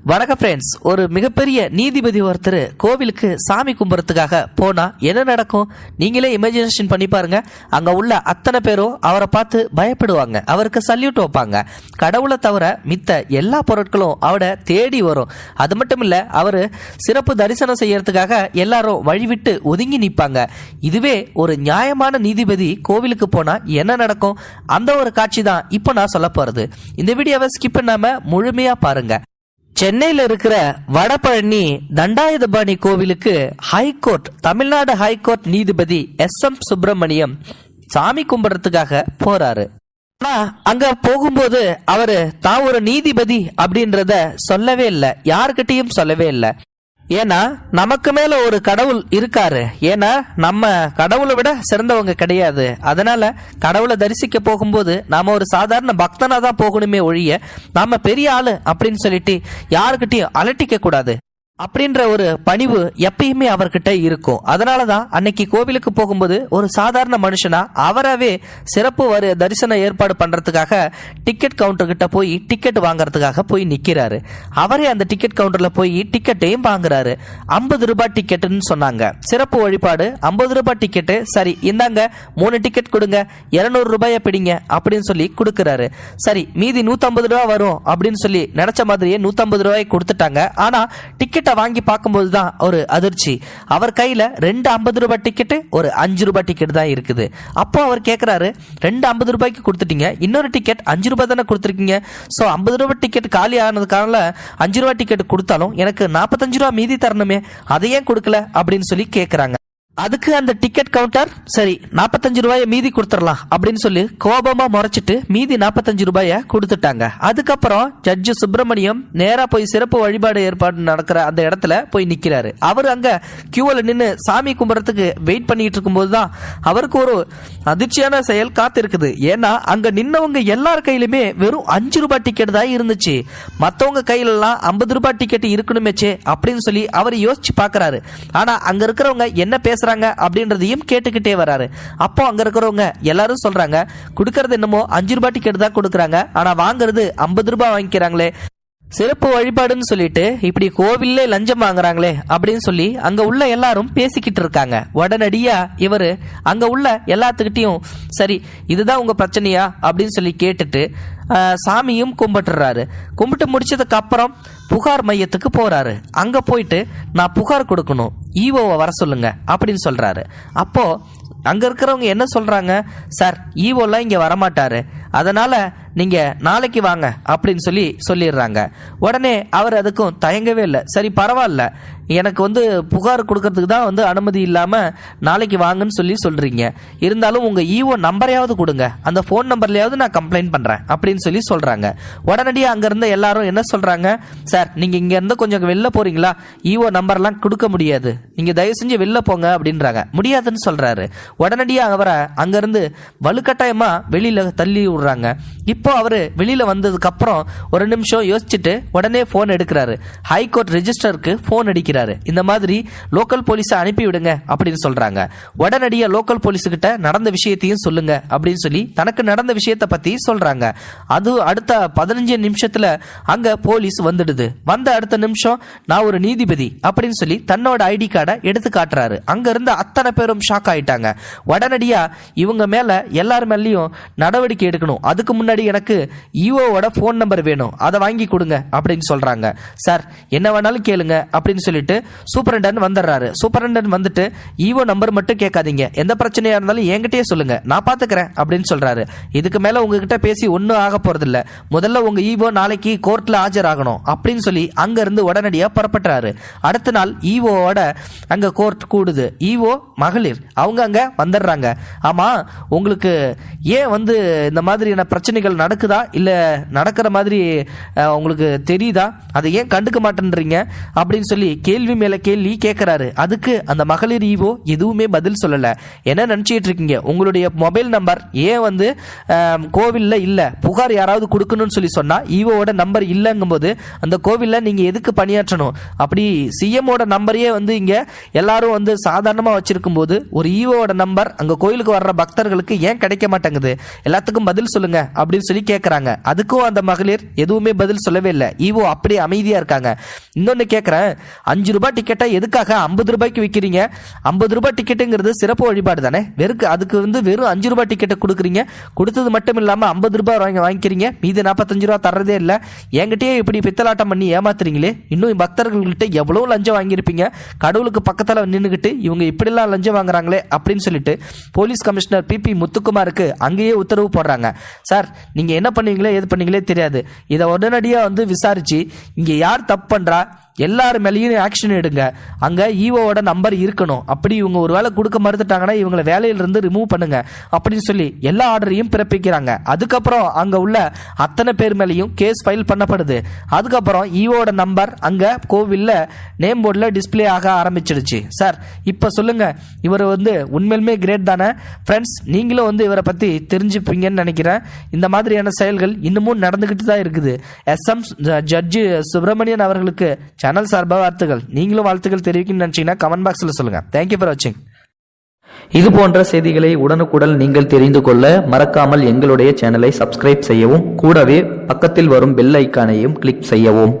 வணக்கம் ஃப்ரெண்ட்ஸ் ஒரு மிகப்பெரிய நீதிபதி ஒருத்தர் கோவிலுக்கு சாமி கும்புறதுக்காக போனா என்ன நடக்கும்? நீங்களே இமேஜினேஷன் பண்ணி பாருங்க. அங்க உள்ள அத்தனை பேரும் அவரை பார்த்து பயப்படுவாங்க. அவருக்கு சல்யூட் வைப்பாங்க. கடவுளை தவிர மித்த எல்லா பொருட்களும் அவரை தேடி வரும். அது மட்டும் இல்ல அவர் சிறப்பு தரிசனம் செய்யறதுக்காக எல்லாரும் வழிவிட்டு ஒதுங்கி நிற்பாங்க இதுவே ஒரு நியாயமான நீதிபதி கோவிலுக்கு போனா என்ன நடக்கும்? அந்த ஒரு காட்சி தான் இப்போ நான் சொல்ல போறது. இந்த வீடியோவை ஸ்கிப் பண்ணாம முழுமையா பாருங்க. சென்னையில் இருக்கிற வடபழனி தண்டாயுதபாணி கோவிலுக்கு high court Tamil Nadu high court நீதிபதி எஸ் எம் சுப்பிரமணியம் சாமி கும்பிடுறதுக்காக போறாரு. ஆனா அங்க போகும்போது அவரு தான் ஒரு நீதிபதி அப்படின்றத சொல்லவே இல்லை. யாருக்கிட்டையும் சொல்லவே இல்லை. ஏன்னா நமக்கு மேல ஒரு கடவுள் இருக்காரு. ஏன்னா நம்ம கடவுளை விட சிறந்தவங்க கிடையாது. அதனால கடவுளை தரிசிக்க போகும்போது நாம ஒரு சாதாரண பக்தனா தான் போகணுமே ஒழிய நாம பெரிய ஆளு அப்படின்னு சொல்லிட்டு யாருக்கிட்டையும் அலட்டிக்க கூடாது. அப்படின்ற ஒரு பணிவு எப்பயுமே அவர்கிட்ட இருக்கும். அதனாலதான் அன்னைக்கு கோவிலுக்கு போகும்போது ஒரு சாதாரண மனுஷனா அவராகவே சிறப்பு வரு தரிசன ஏற்பாடு பண்றதுக்காக டிக்கெட் கவுண்டர் கிட்ட போய் டிக்கெட் வாங்குறதுக்காக போய் நிக்கிறாரு. அவரே அந்த டிக்கெட் கவுண்டர்ல போய் டிக்கெட்டையும் வாங்குறாரு. ஐம்பது ரூபாய் டிக்கெட்டுன்னு சொன்னாங்க. சிறப்பு வழிபாடு ஐம்பது ரூபாய் டிக்கெட்டு சரி இந்தாங்க மூணு டிக்கெட் கொடுங்க இருநூறு ரூபாய பிடிங்க அப்படின்னு சொல்லி கொடுக்குறாரு. சரி மீதி நூத்தம்பது ரூபா வரும் அப்படின்னு சொல்லி நினைச்ச மாதிரியே நூத்தம்பது ரூபாய் கொடுத்துட்டாங்க. ஆனா டிக்கெட்டை வாங்கி பார்க்கும்போது தான் ஒரு அதிர்ச்சி. அவர் கையில் ரெண்டு ஐம்பது ரூபாய் டிக்கெட்டு ஒரு அஞ்சு ரூபாய் டிக்கெட் தான் இருக்குது. அப்போ அவர் கேட்குறாரு ரெண்டு ஐம்பது ரூபாய்க்கு கொடுத்துட்டீங்க இன்னொரு டிக்கெட் அஞ்சு ரூபாய் தானே கொடுத்துருக்கீங்க? ஸோ ஐம்பது ரூபாய் டிக்கெட் காலி ஆனதுக்கான அஞ்சு ரூபாய் டிக்கெட் கொடுத்தாலும் எனக்கு நாற்பத்தஞ்சு ரூபா மீதி தரணுமே அதை ஏன் கொடுக்கல? அப்படின்னு சொல்லி கேட்குறாங்க அதுக்கு அந்த டிக்கெட் கவுண்டர் சரி நாற்பத்தஞ்சு ரூபாயை மீதி கொடுத்துடலாம் அப்படின்னு சொல்லி கோபமா முறைச்சிட்டு மீதி நாற்பத்தஞ்சு ரூபாயை கொடுத்துட்டாங்க. அதுக்கப்புறம் ஜட்ஜு சுப்பிரமணியம் நேரா போய் சிறப்பு வழிபாடு ஏற்பாடு நடக்கிற அந்த இடத்துல போய் நிக்கிறாரு. அவர் அங்க கியூவில் நின்று சாமி கும்பிட்றதுக்கு வெயிட் பண்ணிட்டு இருக்கும்போது தான் அவருக்கு ஒரு அதிர்ச்சியான செயல் காத்திருக்குது. ஏன்னா அங்க நின்னவங்க எல்லார் கையிலுமே வெறும் அஞ்சு ரூபாய் டிக்கெட் தான் இருந்துச்சு. மற்றவங்க கையிலலாம் ஐம்பது ரூபாய் டிக்கெட் இருக்கணுமேச்சே அப்படின்னு சொல்லி அவர் யோசிச்சு பாக்குறாரு ஆனா அங்க இருக்கிறவங்க என்ன பேச பேசுறாங்க அப்படின்றதையும் கேட்டுக்கிட்டே வராரு. அப்போ அங்க இருக்கிறவங்க எல்லாரும் சொல்றாங்க கொடுக்கறது என்னமோ அஞ்சு ரூபாய் டிக்கெட் தான் கொடுக்குறாங்க ஆனா வாங்குறது ஐம்பது ரூபாய் வாங்கிக்கிறாங்களே. சிறப்பு வழிபாடுன்னு சொல்லிட்டு இப்படி கோவில்ல லஞ்சம் வாங்குறாங்களே அப்படின்னு சொல்லி அங்க உள்ள எல்லாரும் பேசிக்கிட்டு இருக்காங்க. உடனடியா இவரு அங்க உள்ள எல்லாத்துக்கிட்டையும் சரி இதுதான் உங்க பிரச்சனையா? அப்படின்னு சொல்லி கேட்டுட்டு சாமியும் கும்பிட்டுறாரு. கும்பிட்டு முடிச்சதுக்கு அப்புறம் புகார் மையத்துக்கு போறாரு. அங்க போயிட்டு நான் புகார் கொடுக்கணும். ஈவோவை வர சொல்லுங்க. அப்படின்னு சொல்றாரு. அப்போ அங்க இருக்கிறவங்க என்ன சொல்றாங்க? சார் ஈவோலாம் இங்க வரமாட்டாரு. அதனால நீங்க நாளைக்கு வாங்க அப்படின்னு சொல்லி சொல்லிடுறாங்க. உடனே அவர் அதுக்கும் தயங்கவே இல்லை. சரி பரவாயில்ல. எனக்கு வந்து புகார் கொடுக்கறதுக்கு தான் வந்து அனுமதி இல்லாமல் நாளைக்கு வாங்கன்னு சொல்லி சொல்றீங்க. இருந்தாலும் உங்க ஈஓ நம்பரையாவது கொடுங்க. அந்த ஃபோன் நம்பர்லையாவது நான் கம்ப்ளைண்ட் பண்றேன் அப்படின்னு சொல்லி சொல்றாங்க. உடனடியாக அங்கேருந்து எல்லாரும் என்ன சொல்றாங்க? சார் நீங்க இங்கேருந்து கொஞ்சம் வெளில போறீங்களா? ஈஓ நம்பர்லாம் கொடுக்க முடியாது. நீங்க தயவு செஞ்சு வெளில போங்க அப்படின்றாங்க. முடியாதுன்னு சொல்றாரு. உடனடியாக அவரை அங்கிருந்து வலுக்கட்டாயமா வெளியில தள்ளி விடுறாங்க. இப்போ அவர் வெளியில் வந்ததுக்கு அப்புறம் ஒரு நிமிஷம் யோசிச்சுட்டு உடனே ஃபோன் எடுக்கிறாரு. ஹைகோர்ட் ரெஜிஸ்டருக்கு ஃபோன் அடிக்கிறாரு. இந்த மாதிரி லோக்கல் போலீஸை அனுப்பிவிடுங்க அப்படின்னு சொல்றாங்க. உடனடியாக லோக்கல் போலீஸுக்கிட்ட நடந்த விஷயத்தையும் சொல்லுங்க அப்படின்னு சொல்லி தனக்கு நடந்த விஷயத்தை பற்றி சொல்கிறாங்க அது அடுத்த பதினஞ்சு நிமிஷத்தில் அங்கே போலீஸ் வந்துடுது. வந்த அடுத்த நிமிஷம் நான் ஒரு நீதிபதி அப்படின்னு சொல்லி தன்னோட ஐடி கார்டை எடுத்து காட்டுறாரு. அங்க இருந்த அத்தனை பேரும் ஷாக் ஆயிட்டாங்க. உடனடியா இவங்க மேல எல்லார் மேலேயும் நடவடிக்கை எடுக்கணும். அதுக்கு முன்னாடி எனக்கு இஓவோட ஃபோன் நம்பர் வேணும். அதை வாங்கி கொடுங்க அப்படின்னு சொல்கிறாங்க சார் என்ன வேணாலும் கேளுங்க அப்படின்னு சொல்லிட்டு சூப்பரண்டன் வந்துடுறாரு. சூப்பரண்டன் வந்துட்டு e ஈஓ நம்பர் மட்டும் கேட்காதீங்க. எந்த பிரச்சனையாக இருந்தாலும் என்கிட்டயே சொல்லுங்க. நான் பார்த்துக்கிறேன் அப்படின்னு சொல்கிறாரு இதுக்கு மேலே உங்ககிட்ட பேசி ஒன்றும் ஆக போகிறதில்ல முதல்ல உங்கள் இஓ நாளைக்கு கோர்ட்டில் ஆஜராகணும் அப்படின்னு சொல்லி அங்கேருந்து இருந்து புறப்பட்டுறாரு. அடுத்த நாள் ஈஓவோட அங்கே கோர்ட் கூடுது. ஈஓ மகளிர் அவங்க அங்கே வந்துடுறாங்க. ஆமாம் உங்களுக்கு ஏன் வந்து இந்த மாதிரி மாதிரியான பிரச்சனைகள் நடக்குதா? இல்லை நடக்கிற மாதிரி உங்களுக்கு தெரியுதா? அதை ஏன் கண்டுக்க மாட்டேன்றீங்க? அப்படின்னு சொல்லி கேள்வி மேலே கேள்வி கேட்குறாரு அதுக்கு அந்த மகளிர் ஈவோ எதுவுமே பதில் சொல்லல. என்ன நினச்சிட்டு இருக்கீங்க? உங்களுடைய மொபைல் நம்பர் ஏன் வந்து கோவிலில் இல்லை? புகார் யாராவது கொடுக்கணும்னு சொல்லி சொன்னால் ஈவோட நம்பர் இல்லைங்கும்போது அந்த கோவிலில் நீங்கள் எதுக்கு பணியாற்றணும்? அப்படி சிஎம்மோட நம்பரையே வந்து இங்கே எல்லாரும் வந்து சாதாரணமாக வச்சிருக்கும் போது ஒரு ஈவோட நம்பர் அங்கே கோயிலுக்கு வர்ற பக்தர்களுக்கு ஏன் கிடைக்க மாட்டேங்குது? எல்லாத்துக்கும் பதில் பதில் சொல்லுங்க அப்படின்னு சொல்லி கேட்குறாங்க அதுக்கும் அந்த மகளிர் எதுவுமே பதில் சொல்லவே இல்லை. ஈவோ அப்படியே அமைதியா இருக்காங்க. இன்னொன்னு கேட்குறேன் அஞ்சு ரூபாய் டிக்கெட்டை எதுக்காக ஐம்பது ரூபாய்க்கு விற்கிறீங்க ஐம்பது ரூபாய் டிக்கெட்டுங்கிறது சிறப்பு வழிபாடு தானே? வெறுக்கு அதுக்கு வந்து வெறும் அஞ்சு ரூபாய் டிக்கெட்டை கொடுக்குறீங்க. கொடுத்தது மட்டும் இல்லாமல் ஐம்பது ரூபாய் வாங்கி வாங்கிக்கிறீங்க. மீதி நாற்பத்தஞ்சு ரூபா தர்றதே இல்லை. என்கிட்டயே இப்படி பித்தலாட்டம் பண்ணி ஏமாத்துறீங்களே? இன்னும் பக்தர்கள்கிட்ட எவ்வளோ லஞ்சம் வாங்கியிருப்பீங்க? கடவுளுக்கு பக்கத்தில் நின்றுக்கிட்டு இவங்க இப்படிலாம் லஞ்சம் வாங்குறாங்களே அப்படின்னு சொல்லிட்டு போலீஸ் கமிஷனர் பிபி முத்துக்குமாருக்கு அங்கேயே உத்தரவு போடுறாங்க. சார் நீங்கள் என்ன பண்ணுவீங்களே எது பண்ணீங்களே தெரியாது. இதை உடனடியாக வந்து விசாரிச்சு இங்கே யார் தப்பு பண்ணுறா எல்லார் மேலேயும் ஆக்ஷன் எடுங்க. அங்கே ஈவோவோட நம்பர் இருக்கணும். அப்படி இவங்க ஒரு வேலை கொடுக்க மறுத்துட்டாங்கன்னா இவங்களை வேலையிலிருந்து ரிமூவ் பண்ணுங்க. அப்படின்னு சொல்லி எல்லா ஆர்டரையும் பிறப்பிக்கிறாங்க. அதுக்கப்புறம் அங்கே உள்ள அத்தனை பேர் மேலேயும் கேஸ் ஃபைல் பண்ணப்படுது. அதுக்கப்புறம் ஈவோட நம்பர் அங்கே கோவிலில் நேம் போர்டில் டிஸ்ப்ளே ஆக ஆரம்பிச்சிடுச்சு. சார் இப்போ சொல்லுங்க. இவர் வந்து உண்மையிலுமே கிரேட் தானே? ஃப்ரெண்ட்ஸ் நீங்களும் வந்து இவரை பற்றி தெரிஞ்சுப்பீங்கன்னு நினைக்கிறேன். இந்த மாதிரியான செயல்கள் இன்னமும் நடந்துக்கிட்டு தான் இருக்குது எஸ்எம் ஜட்ஜு சுப்பிரமணியன் அவர்களுக்கு சேனல் சார்பாக வாழ்த்துக்கள். நீங்களும் வாழ்த்துக்கள் தெரிவிக்கணும்னு நினச்சிங்கன்னா கமெண்ட் பாக்ஸில் சொல்லுங்கள் தேங்க்யூ ஃபார் வாட்சிங் இது போன்ற செய்திகளை உடனுக்குடன் நீங்கள் தெரிந்து கொள்ள மறக்காமல் எங்களுடைய சேனலை சப்ஸ்கிரைப் செய்யவும் கூடவே பக்கத்தில் வரும் பெல் ஐக்கானையும் கிளிக் செய்யவும்.